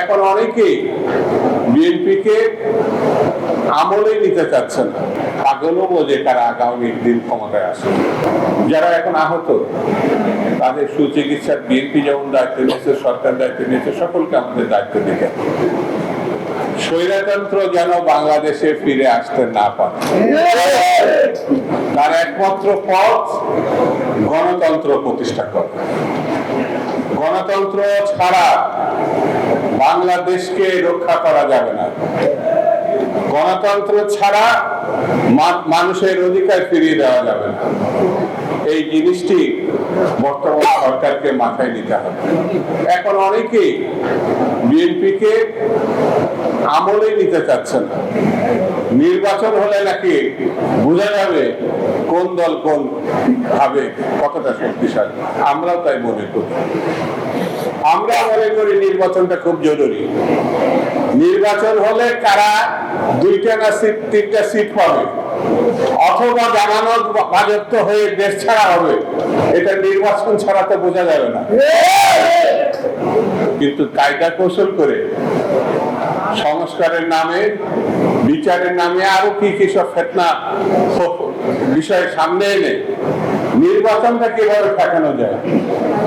এখন অনেকেই বিএনপিকে আমলে নিতে চাচ্ছে না। পাগলও বোঝে কারা আগামী দিন ক্ষমতায় আসে যারা এখন আহত, তাদের সুচিকিৎসার বিএনপি যেমন দায়িত্ব নিয়েছে, সরকার দায়িত্ব নিয়েছে, সকলকে আমাদের দায়িত্ব দিতে। স্বৈরতন্ত্র যেন বাংলাদেশে ফিরে আসতে না পারে। তার একমাত্র পথ গণতন্ত্র প্রতিষ্ঠা করা। গণতন্ত্র ছাড়া বাংলাদেশকে রক্ষা করা যাবে না। গণতন্ত্র ছাড়া মানুষের অধিকার ফিরিয়ে দেওয়া যাবে না। এই জিনিসটি বর্তমান সরকারকে মাথায় নিতে হবে। এখন অনেকেই বিএনপিকে আমলে নিতে চাচ্ছে না। নির্বাচন হলে নাকি বোঝা যাবে কোন দল কোন ভাবে কতটা শক্তিশালী। আমরাও তাই মনে করি। আমরা মনে করি নির্বাচনটা খুব জরুরি। নির্বাচন হলে কারা দুইটা না সিট, তিনটা সিট পাবে? অথবা জামানত বাজেপ্ত হয়ে দেশ ছাড়া হবে। এটা নির্বাচন ছাড়া তো বোঝা যাবে না। কিন্তু কায়দা কৌশল করে সংস্কারের নামে, বিচারের নামে আরও কি কি সব ফেতনা বিষয় সামনে এনে নির্বাচনটা কীভাবে ঠেকানো যায়,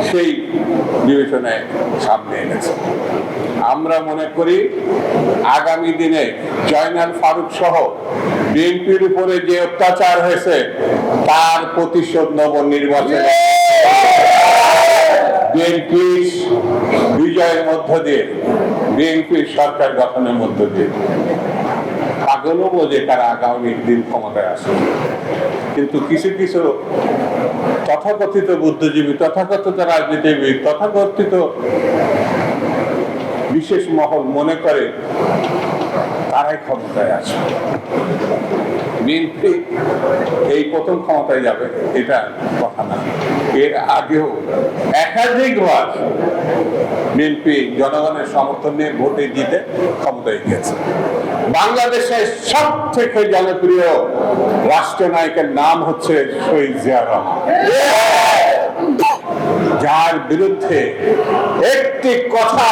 সেই বিবেচনায় সামনে এনেছে। আমরা মনে করি, আগামী দিনে জয়নাল ফারুক সহ বিএনপির উপরে যে অত্যাচার হয়েছে, তার প্রতিশোধ নব নির্বাচনে। বিএনপি বিজয়ের মধ্য দিয়ে বিএনপির সরকার গঠনের মধ্য দিয়ে। পাগলও বোঝে তারা আগামী দিন ক্ষমতায় আসে কিন্তু কিছু কিছু তথাকথিত বুদ্ধিজীবী, তথাকথিত রাজনীতিবিদ, তথাকথিত বিশেষ মহল মনে করে তারাই ক্ষমতায় আছে বিএনপি এই প্রথম ক্ষমতায় যাবে, এটা কথা না। এর আগেও একাধিকবার বিএনপি জনগণের সমর্থন নিয়ে ভোটে জিতে ক্ষমতায় গিয়েছে। বাংলাদেশের সব থেকে জনপ্রিয় রাষ্ট্রনায়কের নাম হচ্ছে শহীদ জিয়া রহমান। যার বিরুদ্ধে একটি কথা